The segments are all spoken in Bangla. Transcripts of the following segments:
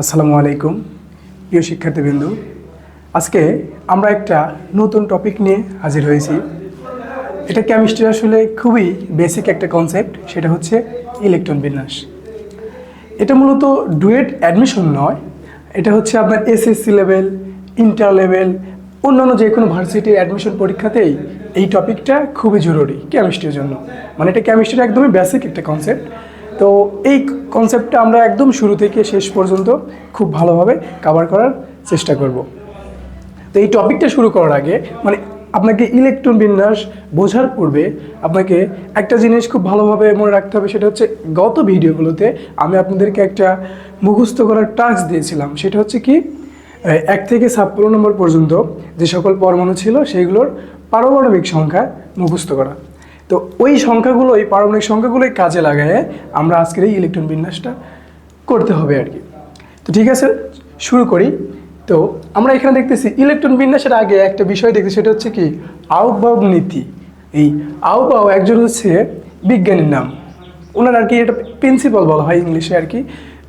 আসসালামু আলাইকুম, প্রিয় শিক্ষার্থীবৃন্দ। আজকে আমরা একটা নতুন টপিক নিয়ে হাজির হয়েছি। এটা কেমিস্ট্রি আসলে খুবই বেসিক একটা কনসেপ্ট সেটা হচ্ছে ইলেকট্রন বিন্যাস। এটা মূলত ডুয়েট অ্যাডমিশন নয়, এটা হচ্ছে আপনার এসএসসি লেভেল ইন্টার লেভেল অন্যান্য যে কোনো ভার্সিটির অ্যাডমিশন পরীক্ষাতেই এই টপিকটা খুবই জরুরি কেমিস্ট্রির জন্য। মানে এটা কেমিস্ট্রির একদমই বেসিক একটা কনসেপ্ট তো এই কনসেপ্টটা আমরা একদম শুরু থেকে শেষ পর্যন্ত খুব ভালোভাবে কভার করার চেষ্টা করব। তো এই টপিকটা শুরু করার আগে মানে আপনাকে ইলেকট্রন বিন্যাস বোঝার পূর্বে আপনাকে একটা জিনিস খুব ভালোভাবে মনে রাখতে হবে, সেটা হচ্ছে গত ভিডিওগুলোতে আমি আপনাদেরকে একটা মুখস্থ করার টাস্ক দিয়েছিলাম, সেটা হচ্ছে কি এক থেকে ছাপ্পান্ন নম্বর পর্যন্ত যে সকল পরমাণু ছিল, সেইগুলোর পারমাণবিক সংখ্যা মুখস্থ করা। তো ওই সংখ্যাগুলো এই পারমাণবিক সংখ্যাগুলোই কাজে লাগায় আমরা আজকের এই ইলেকট্রন বিন্যাসটা করতে হবে আর কি। তো ঠিক আছে, শুরু করি। তো আমরা এখানে দেখতেছি, ইলেকট্রন বিন্যাসের আগে একটা বিষয় দেখতেছি, সেটা হচ্ছে কি? আউটবাউ নীতি। এই আউটবাউ একজন হচ্ছে বিজ্ঞানীর নাম। ওনার আর কি এটা প্রিন্সিপাল বলা হয় ইংলিশে আর কি।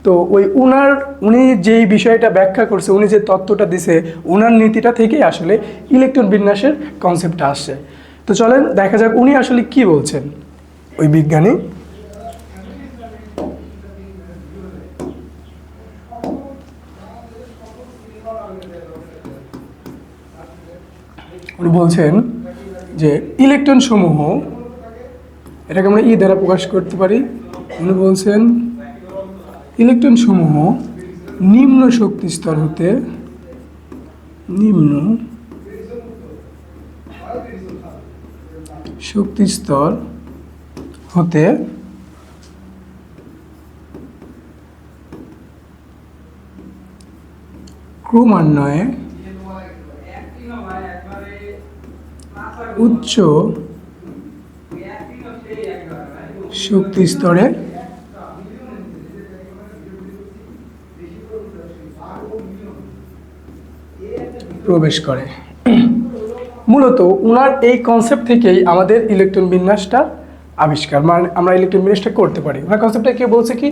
তো ওই উনার, উনি যেই বিষয়টা ব্যাখ্যা করছে, উনি যে তত্ত্বটা দিছে, উনার নীতিটা থেকেই আসলে ইলেকট্রন বিন্যাসের কনসেপ্টটা আসছে। তো চলেন দেখা যাক উনি আসলে কি বলছেন। ওই বিজ্ঞানী। উনি বলছেন যে ইলেকট্রন সমূহ, এটাকে আমরা ই দ্বারা প্রকাশ করতে পারি। উনি বলছেন, ইলেকট্রন সমূহ নিম্ন শক্তি স্তর হতে, নিম্ন শক্তি স্তর হতে ক্রমান্বয়ে উচ্চ শক্তি স্তরে প্রবেশ করে। মূলত উনার এই কনসেপ্ট থেকেই আমাদের ইলেকট্রন বিন্যাসটা আবিষ্কার মানে আমরা ইলেকট্রন বিন্যাসটা করতে পারি। ওনার কনসেপ্টটা কে বলছে কি?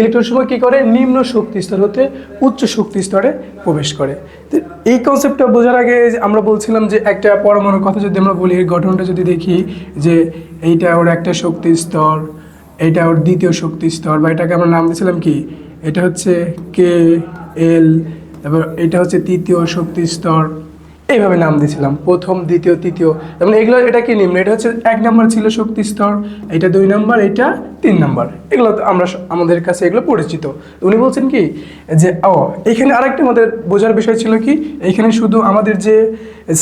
ইলেকট্রন সময় কী করে? নিম্ন শক্তি স্তর হতে উচ্চ শক্তি স্তরে প্রবেশ করে। তো এই কনসেপ্টটা বোঝার আগে আমরা বলছিলাম যে একটা পরমাণুর কথা যদি আমরা বলি, এর গঠনটা যদি দেখি, যে এইটা ওর একটা শক্তি স্তর, এইটা ওর দ্বিতীয় শক্তি স্তর, বা এটাকে আমরা নাম দিয়েছিলাম কি? এটা হচ্ছে কে এল, তারপর এটা হচ্ছে তৃতীয় শক্তি স্তর এইভাবে নাম দিয়েছিলাম, প্রথম, দ্বিতীয়, তৃতীয়। যেমন এগুলো, এটা কি নিম্ন? এটা হচ্ছে এক নম্বর ছিল শক্তি স্তর, এটা দুই নম্বর, এটা তিন নম্বর। এগুলো আমরা আমাদের কাছে এগুলো পরিচিত। উনি বলছেন কি, যে, ও, এখানে আরেকটা আমাদের বোঝার বিষয় ছিল কি, এখানে শুধু আমাদের যে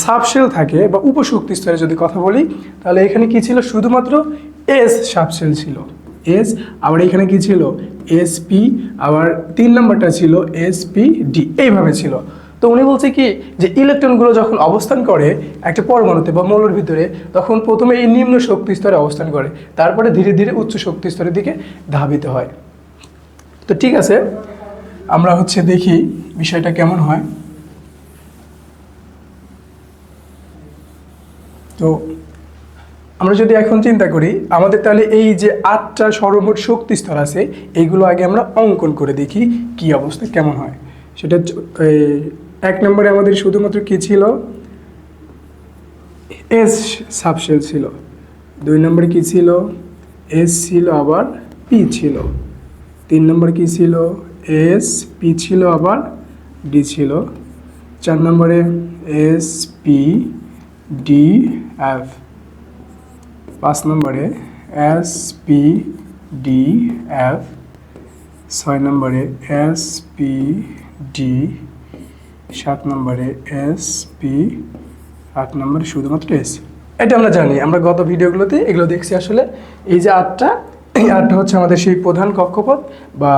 সাবশেল থাকে বা উপশক্তি স্তরে যদি কথা বলি, তাহলে এখানে কি ছিল? শুধুমাত্র এস সাবশেল ছিল। এস আবার এখানে কি ছিল? এস পি আবার তিন নম্বরটা ছিল এস পি ডি এইভাবে ছিল। তো উনি বলছে কি যে ইলেকট্রনগুলো যখন অবস্থান করে একটা পরমাণুতে বা মৌলের ভিতরে, তখন প্রথমে এই নিম্ন শক্তি স্তরে অবস্থান করে, তারপরে ধীরে ধীরে উচ্চ শক্তি স্তরের দিকে ধাবিত হয়। তো ঠিক আছে, আমরা হচ্ছে দেখি বিষয়টা কেমন হয়। তো আমরা যদি এখন চিন্তা করি, আমাদের তাহলে এই যে আটটা সর্বমোট শক্তি স্তর আছে এইগুলো আগে আমরা অঙ্কন করে দেখি কি অবস্থা, কেমন হয়। সেটা এক নম্বরে আমাদের শুধুমাত্র কি ছিল? এস সাবশেল ছিল। দুই নম্বরে কি ছিল? এস ছিল আবার পি ছিল। তিন নম্বরে কি ছিল? এস পি ছিল আবার ডি ছিল। চার নম্বরে এস পি ডি এফ পাঁচ নম্বরে এস পি ডি এফ ছয় নম্বরে এস পি ডি সাত নম্বরে এস, পি, আট নম্বরে শুধুমাত্র এস। এটা আমরা জানি, আমরা গত ভিডিওগুলোতে এগুলো দেখছি আসলে। এই যে আটটা, এই আটটা হচ্ছে আমাদের সেই প্রধান কক্ষপথ বা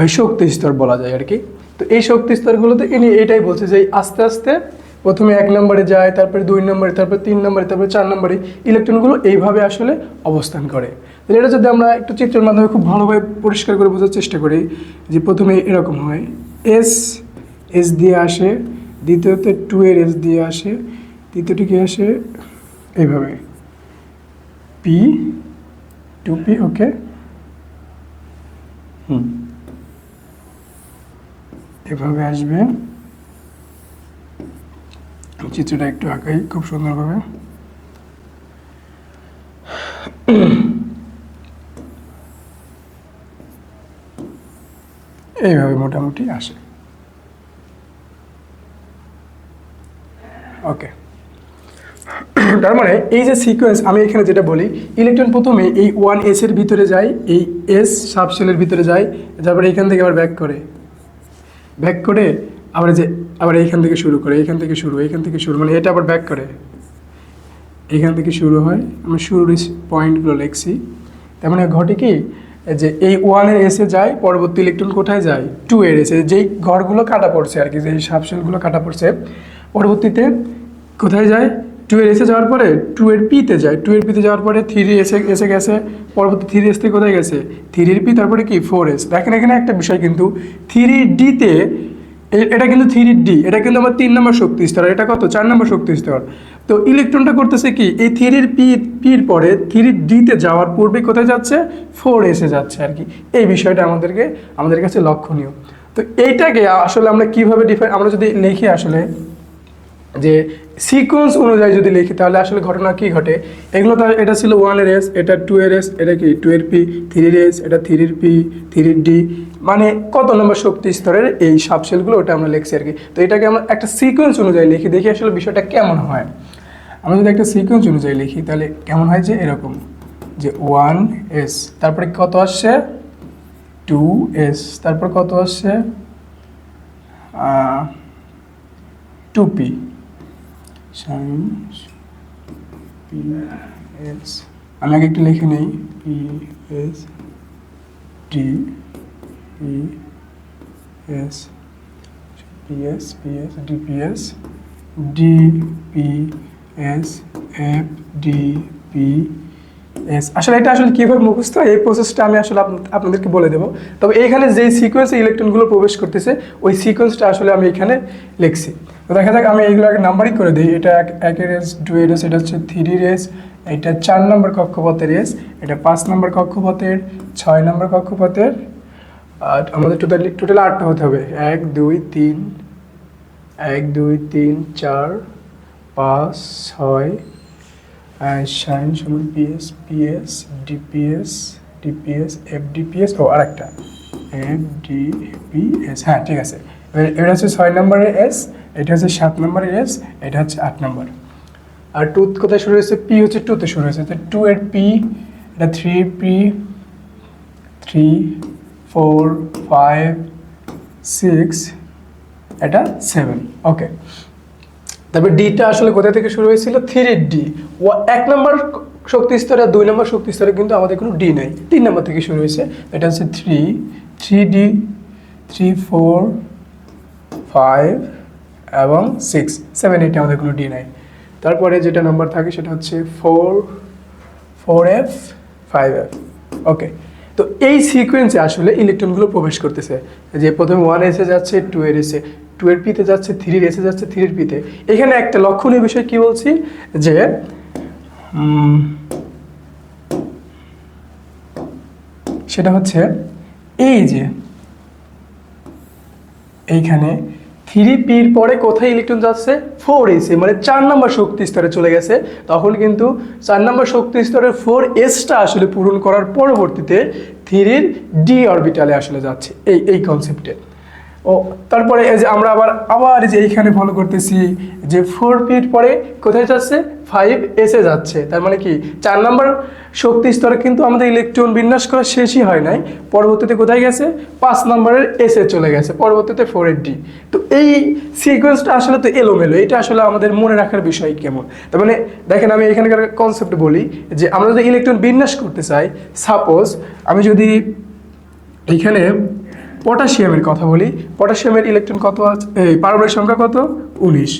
ওই শক্তি স্তর বলা যায় আর কি। তো এই শক্তি স্তরগুলোতে ইনি এটাই বলছে যে আস্তে আস্তে প্রথমে এক নম্বরে যায়, তারপরে দুই নম্বরে, তারপরে তিন নম্বরে, তারপরে চার নম্বরে ইলেকট্রনগুলো এইভাবে আসলে অবস্থান করে। তাহলে এটা যদি আমরা একটু চিত্রের মাধ্যমে খুব ভালোভাবে পরিষ্কার করে বোঝার চেষ্টা করি যে প্রথমে এরকম হয়, এস এস দিয়ে আসে, দ্বিতীয়তে টু এর এস দিয়ে আসে, তৃতীয়টি কি আসে? এইভাবে। P two P okay hmm. এভাবে আসবে। চিত্রটা একটু আঁকাই, খুব সুন্দরভাবে। এইভাবে মোটামুটি আসে ওকে তার মানে এই যে সিকোয়েন্স আমি এখানে যেটা বলি ইলেকট্রন প্রথমে এই ওয়ান এস এর ভিতরে যায়, এই এস সাবশেলের ভিতরে যায়, তারপরে এখান থেকে আবার ব্যাক করে। ব্যাক করে আবার যে, আবার এইখান থেকে শুরু করে, এইখান থেকে শুরু, এইখান থেকে শুরু মানে এটা আবার ব্যাক করে। এখান থেকে শুরু হয় আমি শুরুর পয়েন্টগুলো লিখছি। তার মানে ঘটে কি, যে এই ওয়ানের এসে যায়, পরবর্তী ইলেকট্রন কোথায় যায়? টু এর এসে যেই ঘরগুলো কাটা পড়ছে আর কি যে সাবশেলগুলো কাটা পড়ছে, পরবর্তীতে কোথায় যায়? টু এর এসে যাওয়ার পরে টু এর পিতে যায়। টু এর পিতে যাওয়ার পরে থ্রি এসে এসে গেছে। পরবর্তী থ্রি এস থেকে কোথায় গেছে? থ্রির পি তারপরে কি? ফোর এস দেখেন এখানে একটা বিষয় কিন্তু থ্রি ডিতে এটা কিন্তু থ্রি ডি এটা কিন্তু আমার তিন নম্বর শক্তি স্তর। এটা কত? চার নম্বর শক্তি স্তর। তো ইলেকট্রনটা করতেছে কি? এই থ্রির পি পির পরে থ্রি ডিতে যাওয়ার পূর্বে কোথায় যাচ্ছে? ফোর এসে যাচ্ছে আর কি। এই বিষয়টা আমাদেরকে, আমাদের কাছে লক্ষণীয়। তো এইটাকে আসলে আমরা কীভাবে ডিফাইন আমরা যদি লিখি আসলে যে সিকোয়েন্স অনুযায়ী যদি লিখি, তাহলে আসলে ঘটনা কি ঘটে? এগুলো তো এটা ছিল ওয়ানের এস এটা টু এর এস এটা কি টু এর পি থ্রির এস এটা থ্রির পি থ্রির ডি মানে কত নম্বর শক্তি স্তরের এই সাবসেলগুলো ওটা আমরা লিখছি আর কি। তো এটাকে আমরা একটা সিকোয়েন্স অনুযায়ী লিখি, দেখি আসলে বিষয়টা কেমন হয়। আমরা যদি একটা সিকোয়েন্স অনুযায়ী লিখি, তাহলে কেমন হয় যে এরকম, যে ওয়ান এস তারপরে কত আসছে? টু এস তারপর কত আসছে? Two P sine P S আমি আগে একটু লিখে নেই। P S D P S P S P S D P S D P S F D P S আসলে এটা আসলে কীভাবে মুখস্থ? এই প্রসেসটা আমি আসলে আপনাদেরকে বলে দেবো। তবে এইখানে যেই সিকোয়েন্সে ইলেকট্রনগুলো প্রবেশ করতেছে, ওই সিকোয়েন্সটা আসলে আমি এখানে লিখছি। তো দেখা যাক, আমি এইগুলো আগে নাম্বারিং করে দিই। এটা এক এস দুয়ের এস এটা হচ্ছে থ্রি রেস এটা চার নম্বর কক্ষপথের রেস এটা পাঁচ নম্বর কক্ষপথের, ছয় নম্বর কক্ষপথের, আর আমাদের টোটাল টোটাল আটটা হতে হবে। এক, দুই, তিন, এক, দুই, তিন, চার, পাঁচ, ছয় সাইন সমান PS PS DPS DPS FDPS ও, আরেকটা এফ ডিপিএস হ্যাঁ ঠিক আছে। এবার এটা হচ্ছে ছয় নম্বরের এস এটা হচ্ছে সাত নম্বরের এস এটা হচ্ছে আট নম্বর। আর টু কোথায় শুরু হয়েছে? পি হচ্ছে টুতে শুরু হয়েছে। তো টু এর পি এটা three P three four five six এটা সেভেন ওকে তবে ডিটা আসলে কোথা থেকে শুরু হয়েছিল? থ্রি ডি ও এক নম্বর শক্তি স্তরে দুই নম্বর শক্তি স্তরে কিন্তু আমাদের কোনো ডি নাই। তিন নম্বর থেকে শুরু হয়েছে। এটা হচ্ছে three three D three four five এবং সিক্স সেভেন এইটে আমাদের কোনো ডি নাই। তারপরে যেটা নাম্বার থাকে সেটা হচ্ছে four four F five F okay তো এই সিকোয়েন্সে আসলে ইলেকট্রনগুলো প্রবেশ করতেছে। যে প্রথমে ওয়ান এসে যাচ্ছে টু এর এসে টু এর পিতে যাচ্ছে থ্রির এসে যাচ্ছে থ্রির পিতে এখানে একটা লক্ষণীয় বিষয় কি বলছি? যে সেটা হচ্ছে এই যে, এইখানে থ্রি পির পরে কোথায় ইলেকট্রন যাচ্ছে? ফোর এসে মানে চার নম্বর শক্তি স্তরে চলে গেছে। তখন কিন্তু চার নম্বর শক্তি স্তরের ফোর এসটা আসলে পূরণ করার পরবর্তীতে থ্রির ডি অরবিটালে আসলে যাচ্ছে। এই এই কনসেপ্টে ও তারপরে এই যে আমরা আবার আবার যে এইখানে ফলো করতেছি যে ফোর পির পরে কোথায় যাচ্ছে? ফাইভ এসে যাচ্ছে। তার মানে কি? চার নম্বর শক্তি স্তরে কিন্তু আমাদের ইলেকট্রন বিন্যাস করা শেষই হয় নাই। পরবর্তীতে কোথায় গেছে? পাঁচ নম্বরের এসে চলে গেছে, পরবর্তীতে ফোর ডি তো এই সিকোয়েন্সটা আসলে তো এলোমেলো। এটা আসলে আমাদের মনে রাখার বিষয় কেমন? তার মানে দেখেন আমি এখানকার কনসেপ্ট বলি যে আমরা যদি ইলেকট্রন বিন্যাস করতে চাই সাপোজ আমি যদি এইখানে পটাশিয়ামের কথা বলি। পটাশিয়ামের ইলেকট্রন কত আছে? এই পারমাণবিক সংখ্যা কত? উনিশ।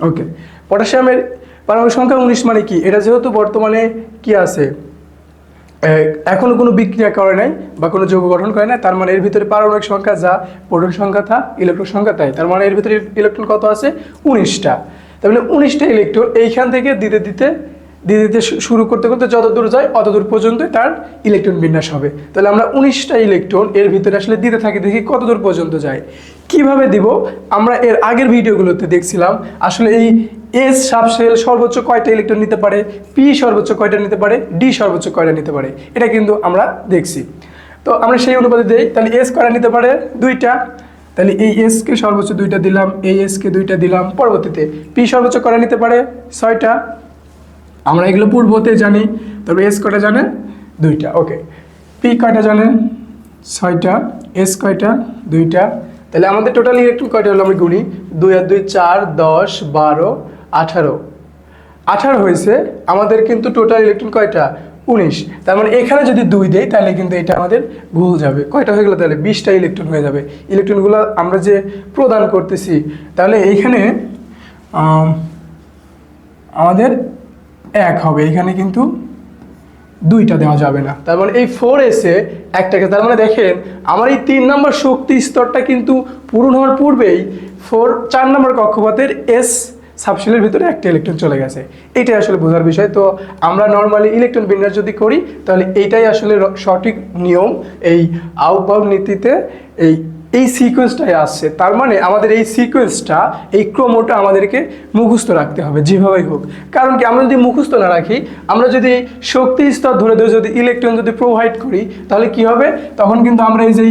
ওকে পটাশিয়ামের পারমাণবিক সংখ্যা উনিশ মানে কি? এটা যেহেতু বর্তমানে কি আছে? এ, এখনও কোনো বিক্রিয়া করে নাই বা কোনো যৌগ গঠন করে নাই তার মানে এর ভিতরে পারমাণবিক সংখ্যা যা প্রোটন সংখ্যা তা ইলেকট্রন সংখ্যা তাই। তার মানে এর ভিতরে ইলেকট্রন কত আছে? উনিশটা। তার মানে উনিশটা ইলেকট্রন এইখান থেকে দিতে দিতে দিয়ে দিতে শুরু করতে করতে যত দূর যায়, অত দূর পর্যন্ত তার ইলেকট্রন বিন্যাস হবে। তাহলে আমরা উনিশটা ইলেকট্রন এর ভিতরে আসলে দিতে থাকি, দেখি কত দূর পর্যন্ত যায়। কীভাবে দিব? আমরা এর আগের ভিডিওগুলোতে দেখছিলাম, আসলে এই এস সাবসেল সর্বোচ্চ কয়টা ইলেকট্রন নিতে পারে? পি সর্বোচ্চ কয়টা নিতে পারে? ডি সর্বোচ্চ কয়টা নিতে পারে? এটা কিন্তু আমরা দেখছি। তো আমরা সেই অনুপাতে দিই, তাহলে এস কয়টা নিতে পারে? দুইটা। তাহলে এই এসকে সর্বোচ্চ দুইটা দিলাম, এই এসকে দুইটা দিলাম, পরবর্তীতে পি সর্বোচ্চ কয়টা নিতে পারে? ছয়টা। আমরা এগুলো পূর্বতে জানি। তবে এস কয়টা জানে দুইটা ওকে পি কয়টা জানে ছয়টা। এস কয়টা দুইটা। তাহলে আমাদের টোটাল ইলেকট্রন কয়টা হলো আমি গুনি? দুই আর দুই, চার, দশ, বারো, আঠারো। আঠারো হয়েছে, আমাদের কিন্তু টোটাল ইলেকট্রন কয়টা? উনিশ। তার মানে এখানে যদি দুই দেই, তাহলে কিন্তু এটা আমাদের ভুল যাবে। কয়টা হয়ে গেলো তাহলে? বিশটা ইলেকট্রন হয়ে যাবে। ইলেকট্রনগুলো আমরা যে প্রদান করতেছি, তাহলে এইখানে আমাদের এক হবে। এখানে কিন্তু দুইটা দেওয়া যাবে না। তার মানে এই ফোর এসে একটাকে, তার মানে দেখেন, আমার এই তিন নম্বর শক্তি স্তরটা কিন্তু পূরণ হওয়ার পূর্বেই ফোর চার নম্বর কক্ষপথের এস সাবশেলের ভিতরে একটা ইলেকট্রন চলে গেছে। এটাই আসলে বোঝার বিষয়। তো আমরা নর্মালি ইলেকট্রন বিন্যাস যদি করি, তাহলে এইটাই আসলে সঠিক নিয়ম এই আউটবাউন্ড নীতিতে এই এই সিকোয়েন্সটাই আসছে। তার মানে আমাদের এই সিকোয়েন্সটা এই ক্রমটা আমাদেরকে মুখস্থ রাখতে হবে, যেভাবেই হোক। কারণ কি, আমরা যদি মুখস্থ না রাখি, আমরা যদি শক্তি স্তর ধরে ধরে যদি ইলেকট্রন যদি প্রোভাইড করি, তাহলে কি হবে? তখন কিন্তু আমরা এই যে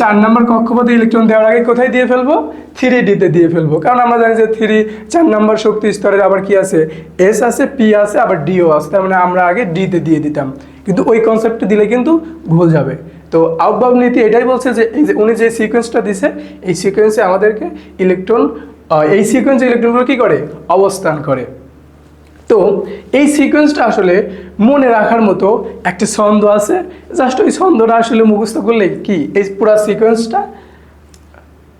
চার নম্বর কক্ষপথে ইলেকট্রন দেওয়ার আগে কোথায় দিয়ে ফেলব? থ্রি ডিতে দিয়ে ফেলব। কারণ আমরা জানি যে থ্রি চার নম্বর শক্তি স্তরের আবার কি আছে? এস আছে পি আছে, আবার ডিও আছে। তার মানে আমরা আগে ডিতে দিয়ে দিতাম। কিন্তু ওই কনসেপ্টটা দিলে কিন্তু ভুল যাবে। তো আউটবাউন্ড নীতি এটাই বলছে যে, এই যে উনি যে সিকোয়েন্সটা দিছে, এই সিকোয়েন্সে আমাদেরকে ইলেকট্রন এই সিকোয়েন্সে ইলেকট্রনগুলো কী করে? অবস্থান করে। তো এই সিকোয়েন্সটা আসলে মনে রাখার মতো একটা ছন্দ আছে। জাস্ট ওই ছন্দটা আসলে মুখস্থ করলে কি? এই পুরা সিকোয়েন্সটা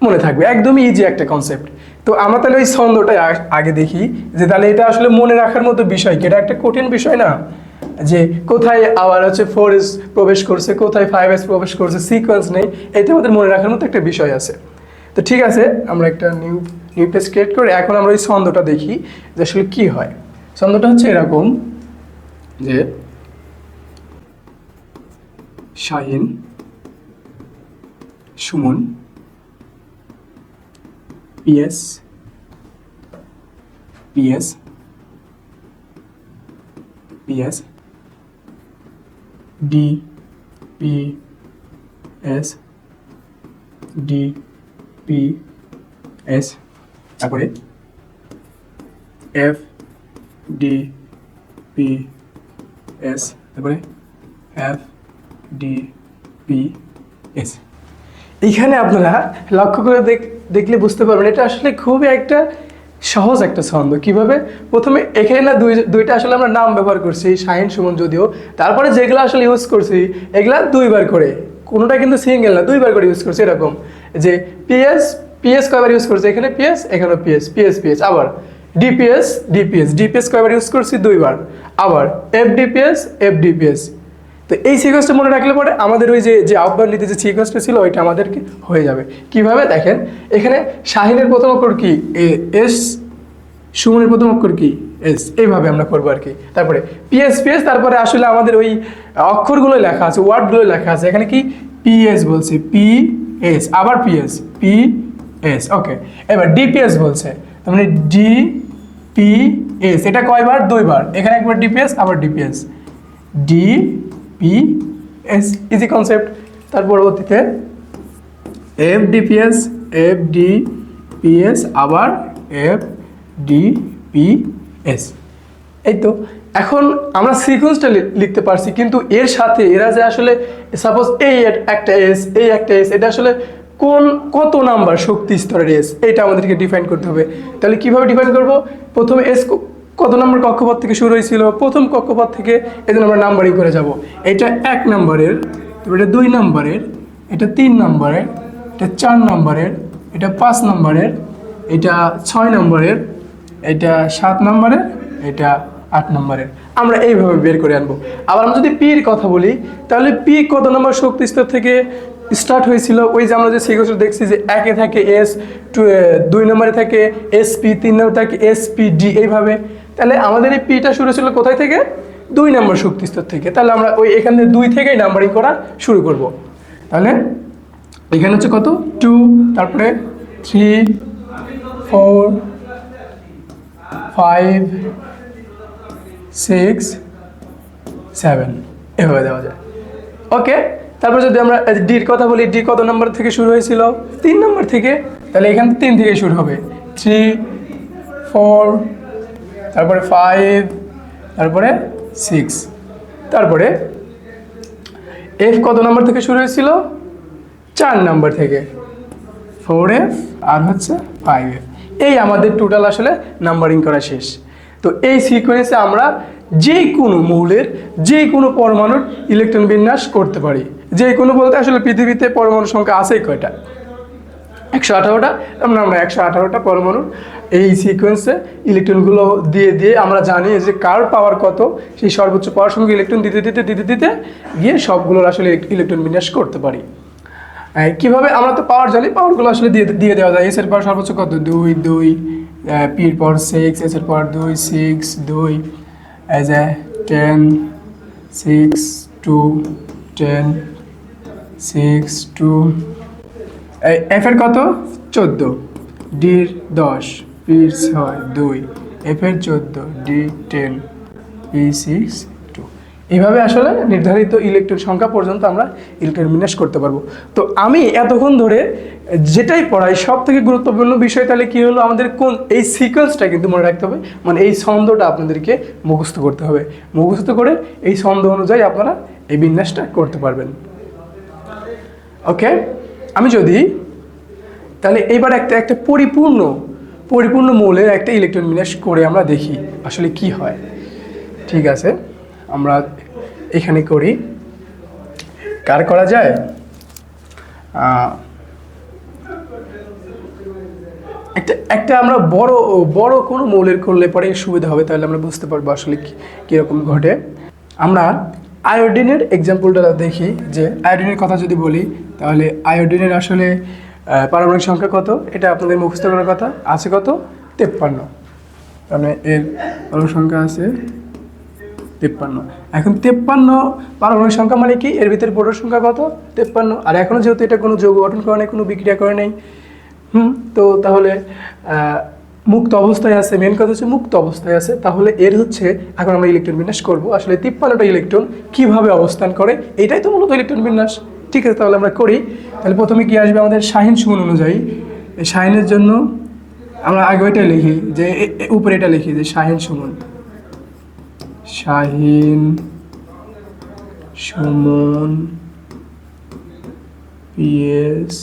মনে থাকবে। একদমই ইজি একটা কনসেপ্ট তো আমরা তাহলে ওই ছন্দটাই আ- আগে দেখি যে তাহলে এটা আসলে মনে রাখার মতো বিষয় কি? এটা একটা কঠিন বিষয় না? যে কোথায় আবার হচ্ছে ফোর এস প্রবেশ করছে, কোথায় ফাইভ এস প্রবেশ করছে সিকোয়েন্স নেই, এটা আমাদের মনে রাখার মতো একটা বিষয় আছে। তো ঠিক আছে, আমরা একটা নিউ নিউ পেজ ক্রিয়েট করে এখন আমরা ওই ছন্দটা দেখি যে আসলে কি হয়। ছন্দটা হচ্ছে এরকম যে, Shahin, Suman, PS PS PS D P S D P S তারপরে এফ ডি পি এস তারপরে এফ ডি পি এস এইখানে আপনারা লক্ষ্য করে দেখলে বুঝতে পারবেন, এটা আসলে খুবই একটা সহজ একটা ছন্দ। কীভাবে? প্রথমে এখানে না দুই, দুইটা আসলে আমরা নাম ব্যবহার করছি শাহিন সুমন যদিও। তারপরে যেগুলো আসলে ইউজ করছি, এগুলা দুইবার করে। কোনোটা কিন্তু সিঙ্গেল না, দুইবার করে ইউজ করছি এরকম। যে পিএস পিএস কয়বার ইউজ করছি? এখানে পিএস এখানে পিএস পিএস পিএস আবার ডিপিএস ডিপিএস ডিপিএস কয়বার ইউজ করছি? দুইবার। আবার এফডিপিএস এফডিপিএস তো এই সিকোয়েন্সটা মনে রাখলে পরে আমাদের ওই যে যে আহ্বান নীতি যে সিকোয়েন্সটা ছিল, ওইটা আমাদেরকে হয়ে যাবে। কীভাবে? দেখেন, এখানে শাহিনের প্রথম অক্ষর কি? এস সুমনের প্রথম অক্ষর কি এস এইভাবে আমরা করব আর কি তারপরে পিএস পিএস তারপরে আসলে আমাদের ওই অক্ষরগুলো লেখা আছে ওয়ার্ডগুলো লেখা আছে এখানে কি পিএস বলছে পি এস আবার পিএস পি এস ওকে এবার ডিপিএস বলছে তার মানে ডি পি এস এটা কয়বার দুইবার এখানে একবার ডিপিএস আবার DPS D P S easy concept তার পরবর্তীতে F DPS F D PS আবার এফ ডি পি এস এই তো এখন আমরা সিকোয়েন্সটা লিখতে পারছি, কিন্তু এর সাথে এরা যে আসলে সাপোজ এই এক- একটা এস এই একটা এস এটা আসলে কোন, কত নাম্বার শক্তি স্তরের এস এটা আমাদেরকে ডিফাইন করতে হবে। তাহলে কীভাবে ডিফাইন করব? প্রথমে এস কত নম্বর কক্ষপথ থেকে শুরু হয়েছিল? প্রথম কক্ষপথ থেকে এই আমরা নাম্বারিং করে যাব। এটা এক নম্বরের এটা দুই নম্বরের, এটা তিন নম্বরের, এটা চার নম্বরের, এটা পাঁচ নম্বরের, এটা ছয় নম্বরের এটা সাত নম্বরের, এটা আট নম্বরের। আমরা এইভাবে বের করে আনব। আবার আমরা যদি পির কথা বলি, তাহলে পি কত নম্বর শক্তি স্তর থেকে স্টার্ট হয়েছিল? ওই যে আমরা যে সিকোয়েন্সটা দেখছি যে একে থাকে এস টু দুই নম্বরে থাকে এস পি তিন নম্বরে থাকে এস পি ডি এইভাবে। তাহলে আমাদের এই পিটা শুরু ছিল কোথায় থেকে? দুই নম্বর শক্তি স্তর থেকে। তাহলে আমরা ওই এখান থেকে দুই থেকেই নাম্বারিং করা শুরু করব। তাহলে এখানে হচ্ছে কত? টু তারপরে three four five six seven এভাবে দেওয়া যায়। ওকে তারপর যদি আমরা ডির কথা বলি ডি কত নম্বর থেকে শুরু হয়েছিল? তিন নম্বর থেকে। তাহলে এখান থেকে তিন থেকে শুরু হবে। থ্রি ফোর তারপরে ফাইভ তারপরে সিক্স তারপরে এফ কত নম্বর থেকে শুরু হয়েছিল? চার নম্বর থেকে। ফোর এফ আর হচ্ছে ফাইভ এফ এই আমাদের টোটাল আসলে নাম্বারিং করা শেষ। তো এই সিকোয়েন্সে আমরা যে কোনো মৌলের যে কোনো পরমাণুর ইলেকট্রন বিন্যাস করতে পারি। যে কোনো বলতে আসলে পৃথিবীতে পরমাণু সংখ্যা আছে কয়টা? একশো আঠারোটা, আমরা আমরা একশো আঠারোটা পরমাণু এই সিকোয়েন্সে ইলেকট্রনগুলো দিয়ে দিয়ে আমরা জানি যে কার পাওয়ার কত, সেই সর্বোচ্চ পাওয়ার সঙ্গে ইলেকট্রন দিতে দিতে দিতে দিতে গিয়ে সবগুলোর আসলে ইলেকট্রন বিন্যাস করতে পারি। কীভাবে আমরা তো পাওয়ার জানি পাওয়ারগুলো আসলে দিয়ে দিয়ে দেওয়া যায়। এস এর পাওয়ার সর্বোচ্চ কত? দুই দুই পির পর সিক্স এস এর পর দুই সিক্স দুই as a ten six two ten six two F এর কত? চোদ্দ। ডির দশ পির ছয়, দুই। এফ এর চোদ্দ D ten P six two এইভাবে আসলে নির্ধারিত ইলেকট্রন সংখ্যা পর্যন্ত আমরা ইলেকট্রন বিন্যাস করতে পারব। তো আমি এতক্ষণ ধরে যেটাই পড়াই সব থেকে গুরুত্বপূর্ণ বিষয় তাহলে কী হলো? আমাদের কোন এই সিকোয়েন্সটা কিন্তু মনে রাখতে হবে। মানে এই ছন্দটা আপনাদেরকে মুখস্থ করতে হবে। মুখস্থ করে এই ছন্দ অনুযায়ী আপনারা এই বিন্যাসটা করতে পারবেন। ওকে? আমি যদি, তাহলে এবার একটা একটা পরিপূর্ণ পরিপূর্ণ মৌলের একটা ইলেকট্রন বিন্যাস করে আমরা দেখি আসলে কি হয়। ঠিক আছে? আমরা এখানে করি। কার করা যায়? একটা একটা আমরা বড় বড় কোনো মৌলের করলে পরে সুবিধা হবে, তাহলে আমরা বুঝতে পারব আসলে কীরকম ঘটে। আমরা আয়োডিনের এক্সাম্পলটা দেখি, যে আয়োডিনের কথা যদি বলি, তাহলে আয়োডিনের আসলে পারমাণবিক সংখ্যা কত? এটা আপনাদের মুখস্থ করার কথা। আছে কত? তেপ্পান্ন। মানে এর পারমাণবিক সংখ্যা আছে। তেপ্পান্ন। এখন তেপ্পান্ন পারমাণবিক সংখ্যা মানে কি? এর ভিতরে বোর্ডের সংখ্যা কত? তেপ্পান্ন। আর এখনও যেহেতু এটা কোনো যৌগ গঠন করে নেই, কোনো বিক্রিয়া করে নেই, হুম, তো তাহলে মুক্ত অবস্থায় আছে মেন কথা হচ্ছে মুক্ত অবস্থায় আছে। তাহলে এর হচ্ছে, এখন আমরা ইলেকট্রন বিন্যাস করব। আসলে তিপ্পান্নটা ইলেকট্রন কীভাবে অবস্থান করে? এটাই তো মূলত ইলেকট্রন বিন্যাস। ঠিক আছে, তাহলে আমরা করি। তাহলে প্রথমে কি আসবে আমাদের শাহিন সুমন অনুযায়ী? এই শাহিনের জন্য আমরা আগে ওইটা লিখি, যে উপরে এটা লিখি, যে Shahin Suman. Shahin, Suman, PS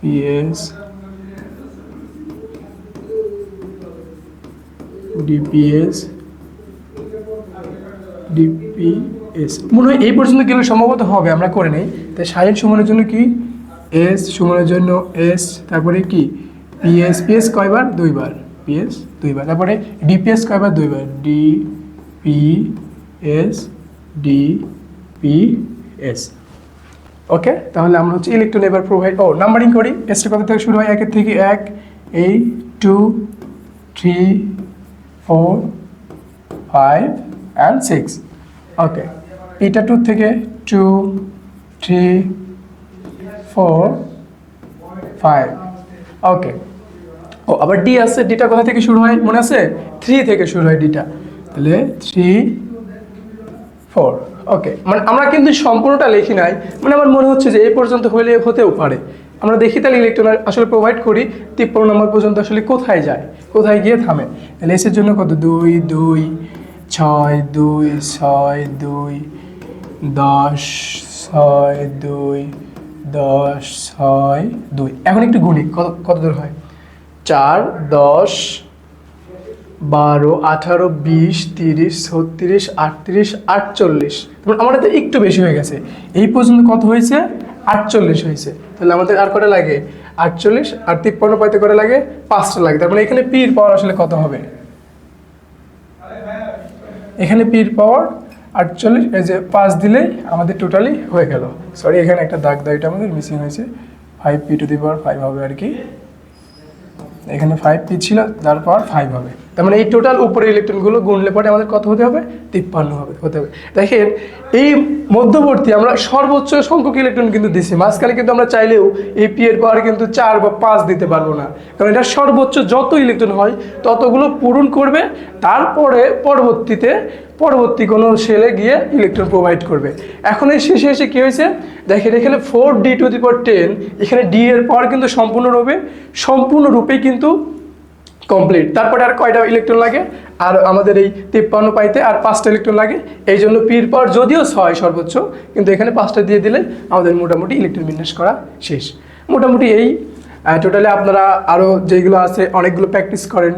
PS, DPS DPS. মনে হয় এই পর্যন্ত গেলে সম্ভবত হবে, আমরা করে নেই। তাই সাইন সুমনের জন্য কি? এস, সুমনের জন্য এস, তারপরে কি? পিএস পিএস কয়বার? দুইবার। পিএস? দুইবার। তারপরে ডিপিএস কয়বার দুইবার। D P S D P S okay তাহলে আমরা হচ্ছে ইলেকট্রন এবার প্রোভাইড ও নাম্বারিং করি। এসটা কত থেকে শুরু হয়? একের থেকে এক এই two three four five and six okay এটা টু থেকে two three four five okay ও, আবার ডি আছে? ডিটা কোথা থেকে শুরু হয়? মনে আছে? থ্রি থেকে শুরু হয় ডিটা তাহলে থ্রি ফোর ওকে মানে আমরা কিন্তু সম্পূর্ণটা লিখি নাই। মানে আমার মনে হচ্ছে যে এই পর্যন্ত হলে হতেও পারে। আমরা দেখি তাহলে ইলেকট্রন আসলে প্রোভাইড করি, তিপ্পান্ন নম্বর পর্যন্ত আসলে কোথায় যায়? কোথায় গিয়ে থামে? তাহলে এসের জন্য কত? দুই দুই, ছয় দুই ছয়, দুই, দশ, ছয়, দুই, দশ, ছয়, দুই। এখন একটু গুণি কত কত দূর হয়? চার, দশ, বারো, আঠারো, বিশ, তিরিশ, ছত্রিশ, আটত্রিশ, আটচল্লিশ। তারপর আমাদের একটু বেশি হয়ে গেছে। এই পর্যন্ত কত হয়েছে? আটচল্লিশ হয়েছে। তাহলে আমাদের আর কটা লাগে? আটচল্লিশ আর তিপ্পান্ন পাইতে করে লাগে? পাঁচটা লাগে। তার মানে এখানে পির পাওয়ার আসলে কত হবে? এখানে পির পাওয়ার আটচল্লিশ, এই যে পাঁচ দিলেই আমাদের টোটালি হয়ে গেল। সরি এখানে একটা দাগ দাগটা আমাদের মিসিং হয়েছে। Five P to the power five হবে আর কি। এখানে ফাইভ পি ছিল তারপর ফাইভ হবে। তার মানে এই টোটাল উপরে ইলেকট্রনগুলো গুনলে পরে আমাদের কত হতে হবে? তিপ্পান্ন হবে, হতে হবে। দেখেন, এই মধ্যবর্তী আমরা সর্বোচ্চ সংখ্যক ইলেকট্রন কিন্তু দিছি। মাঝখানে কিন্তু আমরা চাইলেও এই পি এর পাওয়ার কিন্তু চার বা পাঁচ দিতে পারব না। কারণ এটা সর্বোচ্চ যত ইলেকট্রন হয়, ততগুলো পূরণ করবে। তারপরে পরবর্তীতে, পরবর্তী কোনো সেলে গিয়ে ইলেকট্রন প্রোভাইড করবে। এখন এই শেষে এসে কী হয়েছে? দেখেন, এখানে four D to the power ten এখানে ডি এর পাওয়ার কিন্তু সম্পূর্ণরূপে, সম্পূর্ণরূপেই কিন্তু কমপ্লিট তারপরে আর কয়টা ইলেকট্রন লাগে? আর আমাদের এই তিপ্পান্ন পাইতে আর পাঁচটা ইলেকট্রন লাগে। এই জন্য পির পর যদিও ছয় সর্বোচ্চ, কিন্তু এখানে পাঁচটা দিয়ে দিলে আমাদের মোটামুটি ইলেকট্রন বিন্যাস করা শেষ। মোটামুটি এই টোটালি আপনারা আরও যেগুলো আছে, অনেকগুলো প্র্যাকটিস করেন।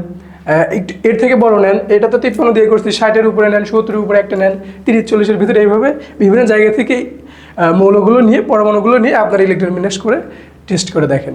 এর থেকে বড় নেন, এটা তো তিপ্পান্ন দিয়ে করছি, ষাটের উপরে নেন, সত্তরের উপরে একটা নেন, তিরিশ, চল্লিশের ভিতরে এইভাবে বিভিন্ন জায়গা থেকে মৌলগুলো নিয়ে, পরমাণুগুলো নিয়ে আপনারা ইলেকট্রন বিন্যাস করে টেস্ট করে দেখেন।